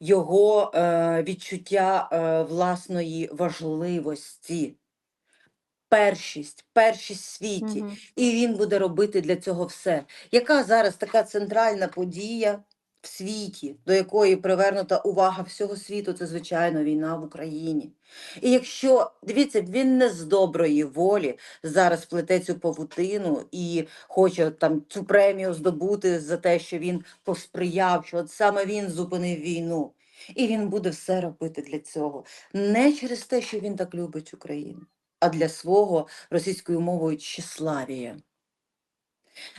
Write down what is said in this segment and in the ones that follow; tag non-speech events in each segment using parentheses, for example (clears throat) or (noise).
його е, відчуття е, власної важливості, першість, першість в світі. Угу. І він буде робити для цього все. Яка зараз така центральна подія в світі, до якої привернута увага всього світу, це звичайно війна в Україні. І якщо дивіться, він не з доброї волі зараз плете цю павутину і хоче там цю премію здобути за те, що він посприяв, що от саме він зупинив війну. І він буде все робити для цього. Не через те, що він так любить Україну, а для свого російською мовою тщеславія.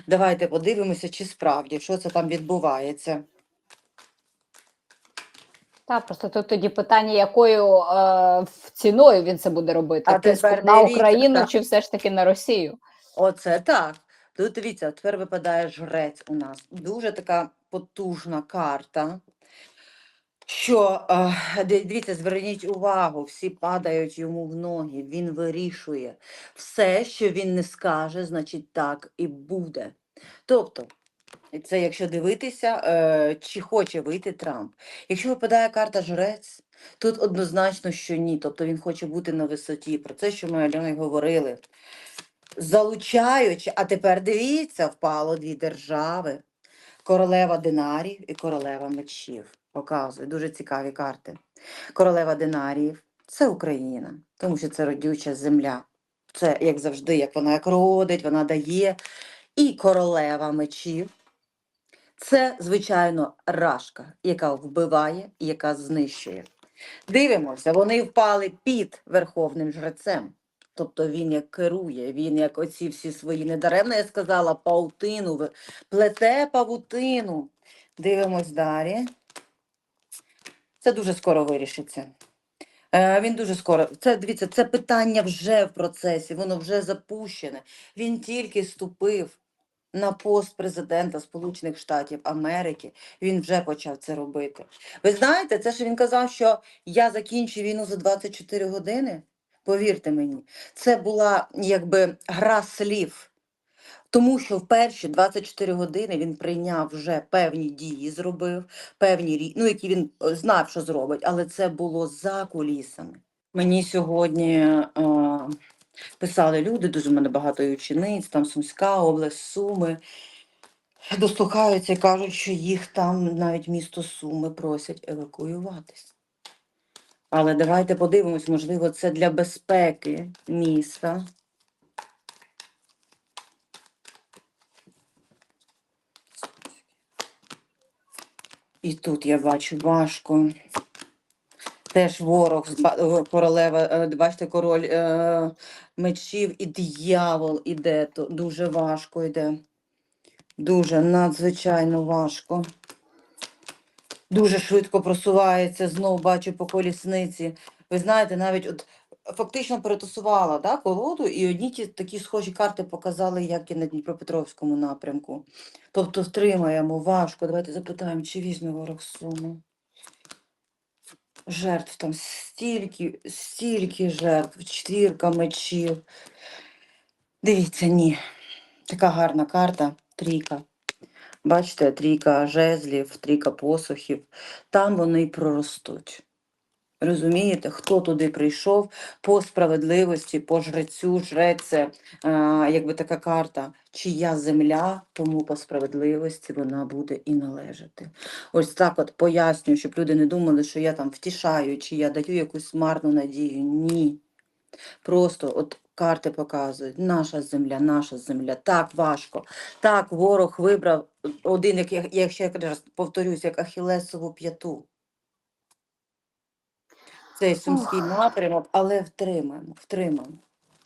Давайте подивимося, чи справді, що це там відбувається. Так, просто тут тоді питання, якою е, ціною він це буде робити? А Тиском тепер на Україну так. чи все ж таки на Росію? Оце так. Тут дивіться, тепер випадає жрець у нас. Дуже така потужна карта. Що е, дивіться, зверніть увагу, всі падають йому в ноги. Він вирішує. Все, що він не скаже, значить так і буде. Тобто, це якщо дивитися, е, чи хоче вийти Трамп. Якщо випадає карта жрець, тут однозначно, що ні. Тобто він хоче бути на висоті. Про це, що ми Альоною говорили. Залучаючи, а тепер дивіться, впало дві держави: королева динарів і королева мечів. Показує дуже цікаві карти. Королева динаріїв це Україна, тому що це родюча земля. Це як завжди, як вона як родить, вона дає. І королева мечів це, звичайно, рашка, яка вбиває і яка знищує. Дивимося, вони впали під верховним жрецем. Тобто він як керує, він як оці всі свої недаремно, я сказала, паутину, плете павутину. Дивимось далі. Це дуже скоро вирішиться. Е, Він дуже скоро. Це дивіться, це питання вже в процесі, воно вже запущене. Він тільки ступив на пост президента Сполучених Штатів Америки. Він вже почав це робити. Ви знаєте, це що він казав, що я закінчу війну за 24 години. Повірте мені, це була якби гра слів. Тому що в перші 24 години він прийняв вже певні дії, зробив певні ну, які він е, знав, що зробить, але це було за кулісами. Мені сьогодні е, писали люди, дуже мене багато учениць, там Сумська область, Суми. Дослухаються і кажуть, що їх там навіть місто Суми просять евакуюватись. Але давайте подивимось, можливо, це для безпеки міста. І тут я бачу важко. Теж ворог, королева, е, бачите, король е, мечів і диявол іде. Дуже важко йде. Дуже надзвичайно важко. Дуже швидко просувається, знов бачу по колісниці. Ви знаєте, навіть от фактично перетасувала да, колоду, і одні ті такі схожі карти показали, як і на Дніпропетровському напрямку. Тобто втримаємо важко. Давайте запитаємо, чи візьме ворог суму. Жертв там стільки, стільки жертв, четвірка мечів. Дивіться, ні. Така гарна карта, трійка. Бачите, трійка жезлів, трійка посухів. Там вони проростуть. Розумієте, хто туди прийшов по справедливості, по жрецю, жрець це е, якби така карта, чия земля, тому по справедливості вона буде і належати. Ось так от пояснюю, щоб люди не думали, що я там втішаю, чи я даю якусь марну надію. Ні. Просто от карти показують, наша земля, наша земля, так важко. Так, ворог вибрав один, як я, я ще раз повторюсь, як Ахілесову п'яту. Цей сумський напрямок, але втримаємо, втримаємо.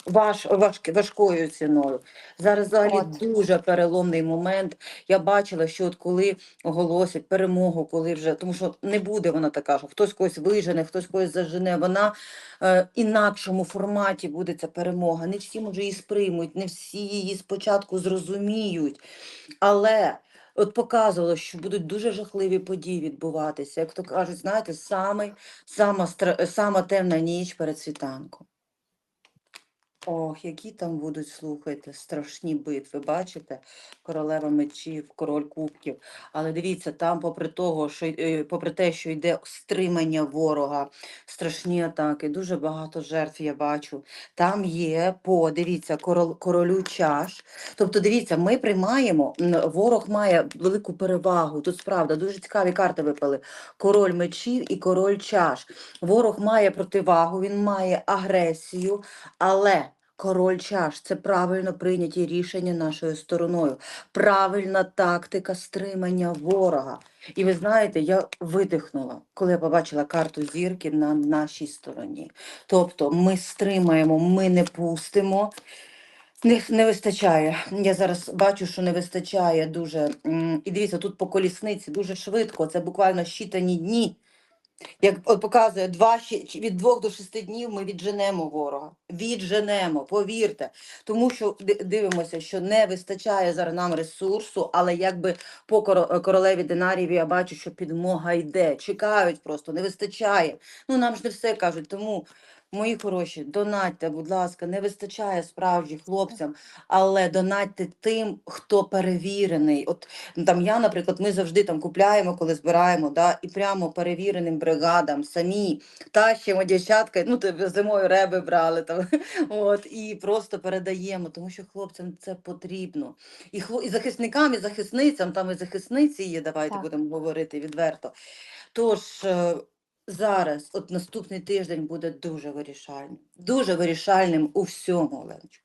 Важ, важк, важкою ціною. Зараз взагалі От. дуже переломний момент. Я бачила, що от коли оголосять перемогу, коли вже, тому що не буде вона така, що хтось когось вижене, хтось когось зажене. Вона е, інакшому форматі буде ця перемога. Не всі може її сприймуть, не всі її спочатку зрозуміють. Але от показувало, що будуть дуже жахливі події відбуватися. Як то кажуть, знаєте, самий, сама, сама темна ніч перед світанком. Ох, які там будуть, слухайте, страшні битви. Бачите? Королева мечів, король кубків. Але дивіться, там, попри того, що е, попри те, що йде стримання ворога, страшні атаки, дуже багато жертв я бачу. Там є по, дивіться, корол, королю чаш. Тобто, дивіться, ми приймаємо, ворог має велику перевагу. Тут справда дуже цікаві карти випали. Король мечів і король чаш. Ворог має противагу, він має агресію, але король чаш це правильно прийняті рішення нашою стороною, правильна тактика стримання ворога. І ви знаєте, я видихнула, коли я побачила карту зірки на нашій стороні. Тобто ми стримаємо, ми не пустимо. Не, не вистачає. Я зараз бачу, що не вистачає дуже. І дивіться, тут по колісниці дуже швидко, це буквально щитані дні. Як показує, два, від двох до шести днів ми відженемо ворога. Відженемо, повірте. Тому що дивимося, що не вистачає зараз нам ресурсу, але якби по королеві динарів я бачу, що підмога йде. Чекають просто, не вистачає. Ну нам ж не все кажуть. Тому, мої хороші, донатьте, будь ласка, не вистачає справді хлопцям, але донатьте тим, хто перевірений. От Ну, Там я, наприклад, ми завжди там купляємо, коли збираємо, да, і прямо перевіреним бригадам самі тащимо дівчатка, ну зимою реби брали там, (laughs) от, і просто передаємо, тому що хлопцям це потрібно. І, хло, і захисникам, і захисницям, там і захисниці є, давайте Так. будемо говорити відверто. Тож е, зараз, от наступний тиждень буде дуже вирішальним, дуже вирішальним у всьому, Оленочко.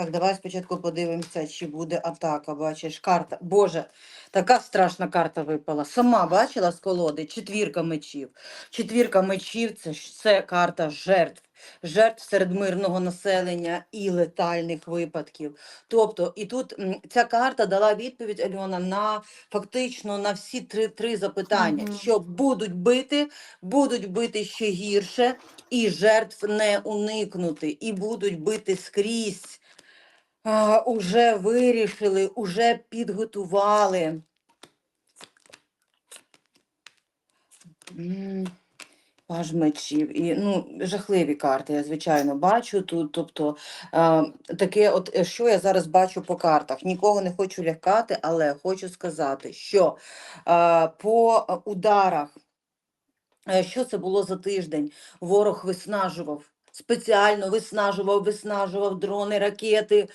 Так, давай спочатку подивимося, чи буде атака. Бачиш, карта. Боже, така страшна карта випала. Сама бачила з колоди четвірка мечів. Четвірка мечів це, ж- це карта жертв. Жертв серед мирного населення і летальних випадків. Тобто, і тут ця карта дала відповідь Альона на фактично на всі три, три запитання: Мгм. що будуть бити, будуть бити ще гірше, і жертв не уникнути, і будуть бити скрізь. Уже вирішили, уже підготували. Паж мечів. І, ну, жахливі карти, я звичайно бачу тут. Тобто, е, таке, от е, що я зараз бачу по картах. Нікого не хочу лякати, але хочу сказати, що е, по ударах, е, що це було за тиждень? Ворог виснажував. Спеціально виснажував, виснажував дрони, ракети,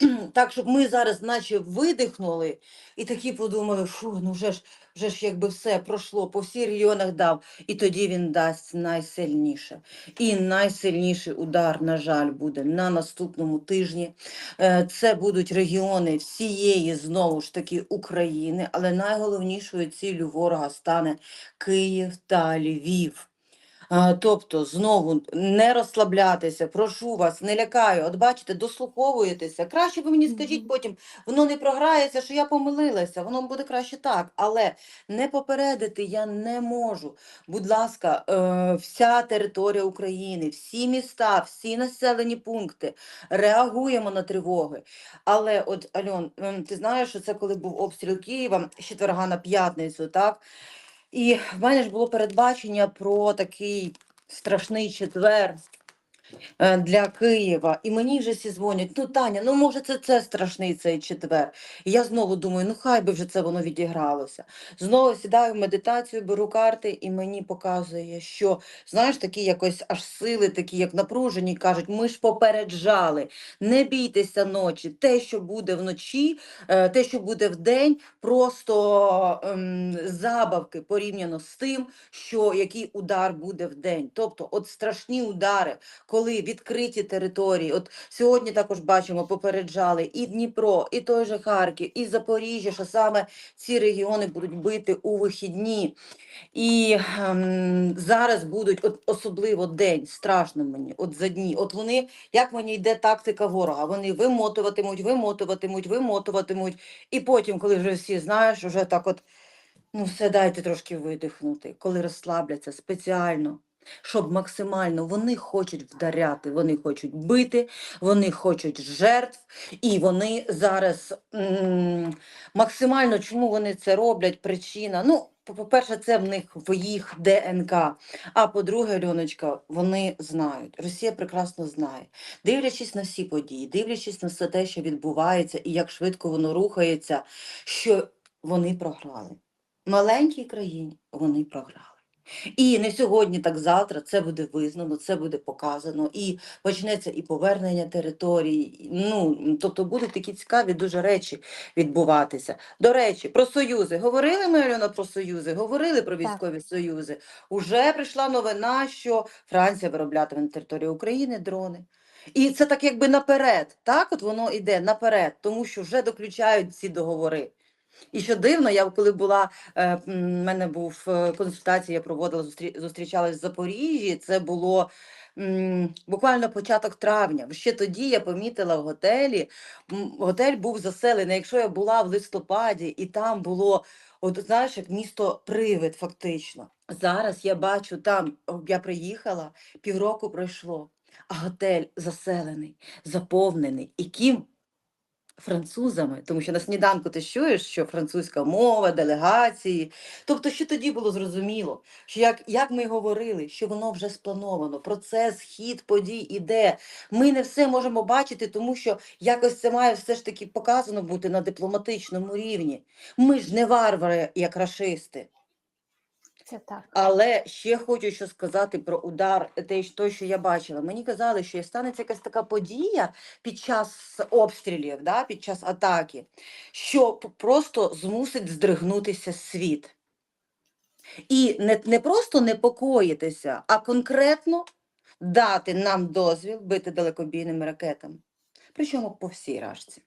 (clears throat) так, щоб ми зараз наче видихнули і такі подумали, фу, ну вже ж, вже ж якби все пройшло, по всіх регіонах дав, і тоді він дасть найсильніше. І найсильніший удар, на жаль, буде на наступному тижні. Е, Це будуть регіони всієї, знову ж таки, України, але найголовнішою ціллю ворога стане Київ та Львів. Тобто, знову не розслаблятися, прошу вас, не лякаю. От бачите, дослуховуєтеся. Краще ви мені скажіть потім, воно не програється, що я помилилася, воно буде краще так. Але не попередити я не можу. Будь ласка, е, вся територія України, всі міста, всі населені пункти, реагуємо на тривоги. Але от, Альон, ем, ти знаєш, що це коли був обстріл Києва з четверга на п'ятницю, так? І в мене ж було передбачення про такий страшний четвер для Києва. І мені вже всі дзвонять, ну Таня, ну може це, це страшний цей четвер. І я знову думаю, ну хай би вже це воно відігралося. Знову сідаю в медитацію, беру карти, і мені показує, що знаєш, такі якось аж сили, такі як напружені, кажуть, ми ж попереджали, не бійтеся ночі. Те, що буде вночі, е, те, що буде вдень, просто ем, забавки порівняно з тим, що який удар буде в день. Тобто, от страшні удари, коли відкриті території. От сьогодні також бачимо, попереджали і Дніпро, і той же Харків, і Запоріжжя, що саме ці регіони будуть бити у вихідні. І ем, зараз будуть от, особливо день, страшно мені, от за дні. От вони, як мені йде тактика ворога, вони вимотуватимуть, вимотуватимуть, вимотуватимуть. І потім, коли вже всі знаєш, вже так от, ну все, дайте трошки видихнути, коли розслабляться спеціально. Щоб максимально вони хочуть вдаряти, вони хочуть бити, вони хочуть жертв, і вони зараз максимально чому вони це роблять? Причина. Ну, по- по-перше, це в них в їх ДНК. А по-друге, Льоночка, вони знають. Росія прекрасно знає. Дивлячись на всі події, дивлячись на все те, що відбувається, і як швидко воно рухається, що вони програли. Маленькій країні вони програли. І не сьогодні, так завтра це буде визнано, це буде показано, і почнеться і повернення територій. Ну тобто будуть такі цікаві дуже речі відбуватися. До речі, про союзи. Говорили ми Альона, про союзи, говорили про Так. військові союзи. Уже прийшла новина, що Франція вироблятиме на території України дрони. І це так якби наперед. Так, от воно йде наперед, тому що вже доключають ці договори. І що дивно, я коли була, е, в мене був е, консультація, я проводила, зустрі, зустрічалась в Запоріжжі, це було буквально початок травня. Ще тоді я помітила в готелі, готель був заселений. Якщо я була в листопаді, і там було, от знаєш, як місто привид, фактично. Зараз я бачу там, я приїхала, півроку пройшло, а готель заселений, заповнений. І ким? Французами, тому що на сніданку ти чуєш, що французька мова, делегації. Тобто, що тоді було зрозуміло, що як, як ми говорили, що воно вже сплановано, процес, хід подій іде. Ми не все можемо бачити, тому що якось це має все ж таки показано бути на дипломатичному рівні. Ми ж не варвари, як рашисти. Це так. Але ще хочу що сказати про удар, те, що- я бачила. Мені казали, що станеться якась така подія під час обстрілів, да, під час атаки, що просто змусить здригнутися світ. І не, не просто непокоїтися, а конкретно дати нам дозвіл бити далекобійними ракетами. Причому по всій рашці.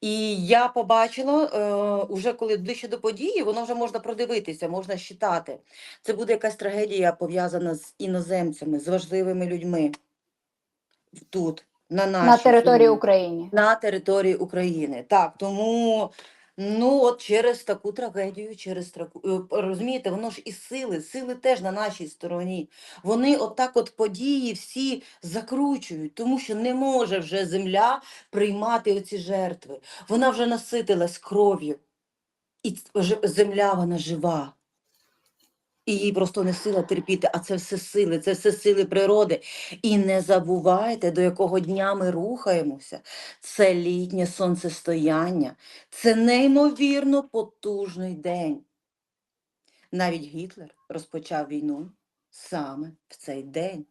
І я побачила, е, уже коли ближче до події, воно вже можна продивитися, можна считати. Це буде якась трагедія пов'язана з іноземцями, з важливими людьми тут, на нашій На території України. на території України. Так, тому ну от через таку трагедію, через таку е, розумієте, воно ж і сили, сили теж на нашій стороні. Вони отак от події всі закручують, тому що не може вже земля приймати оці жертви. Вона вже наситилась кров'ю. І земля вона жива. І їй просто не сила терпіти, а це все сили, це все сили природи. І не забувайте, до якого дня ми рухаємося. Це літнє сонцестояння, це неймовірно потужний день. Навіть Гітлер розпочав війну саме в цей день.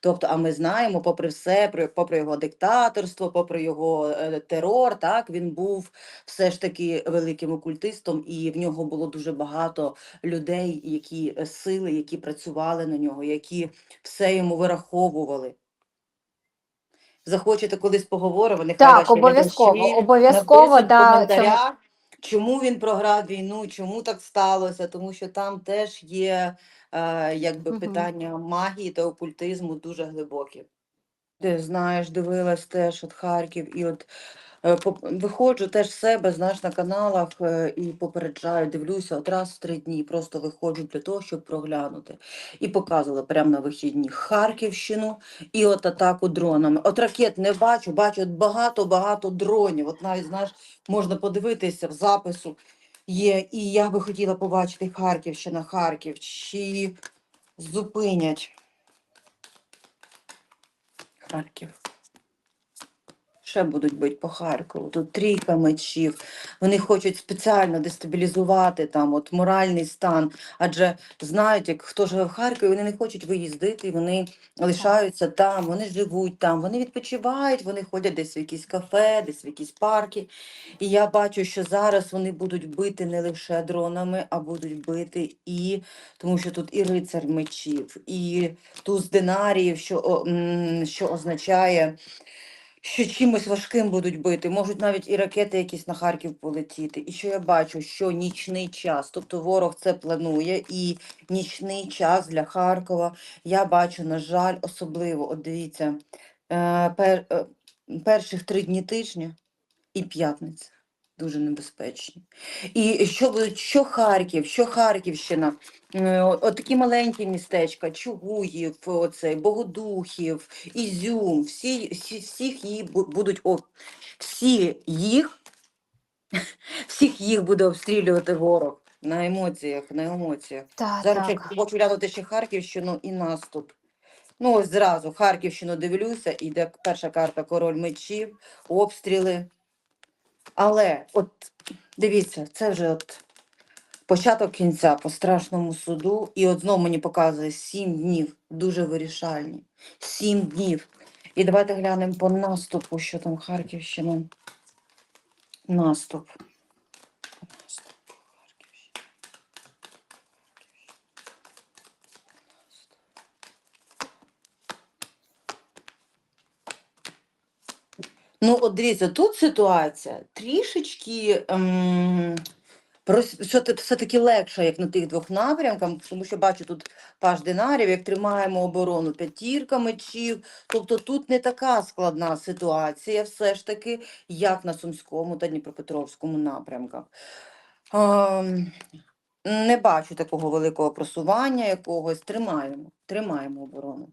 Тобто, а ми знаємо, попри все, попри його диктаторство, попри його е, терор, так він був все ж таки великим окультистом, і в нього було дуже багато людей, які е, сили, які працювали на нього, які все йому вираховували. Захочете колись поговоримо, нехай Так, обов'язково, обов'язково, да, цьому- чому він програв війну, чому так сталося, тому що там теж є якби Мгм. питання магії та окультизму дуже глибокі. Ти знаєш, дивилась теж от Харків, і от е, виходжу теж себе, знаєш, на каналах е, і попереджаю, дивлюся, от раз в три дні просто виходжу для того, щоб проглянути. І показувала прямо на вихідні Харківщину і от атаку дронами. От ракет не бачу, бачу багато-багато дронів. От навіть, знаєш, можна подивитися в запису є. І я би хотіла побачити Харківщина, Харків, чи зупинять Харків. Ще будуть бити по Харкову. Тут трійка мечів. Вони хочуть спеціально дестабілізувати там от моральний стан. Адже знають, як хто живе в Харкові, вони не хочуть виїздити, вони лишаються там, вони живуть там, вони відпочивають, вони ходять десь в якісь кафе, десь в якісь парки. І я бачу, що зараз вони будуть бити не лише дронами, а будуть бити і тому що тут і рицар мечів, і туз динаріїв, що, що означає, що чимось важким будуть бити. Можуть навіть і ракети якісь на Харків полетіти. І що я бачу, що нічний час, тобто ворог це планує, і нічний час для Харкова я бачу, на жаль, особливо. От дивіться, е, пер, е, перших три дні тижня і п'ятниця. Дуже небезпечні. І що, що Харків, що Харківщина, от такі маленькі містечка, Чугуїв, оцей, Богодухів, Ізюм, всі, всі, всіх їх будуть, о, всі їх, (laughs) всіх їх буде обстрілювати ворог. на емоціях, на емоціях. Та, Зараз так. хочу глянути ще Харківщину і наступ. Ну, ось зразу Харківщину дивлюся, іде перша карта король мечів, обстріли. Але от дивіться, це вже от початок кінця по страшному суду. І от знову мені показує сім днів, дуже вирішальні. Сім днів. І давайте глянемо по наступу, що там Харківщина. Наступ. Ну, от дивіться, тут ситуація трішечки ем, все-таки легша, як на тих двох напрямках, тому що бачу тут паж динарів, як тримаємо оборону п'ятірка мечів. Тобто тут не така складна ситуація, все ж таки, як на Сумському та Дніпропетровському напрямках. Ем, не бачу такого великого просування якогось. Тримаємо, тримаємо оборону.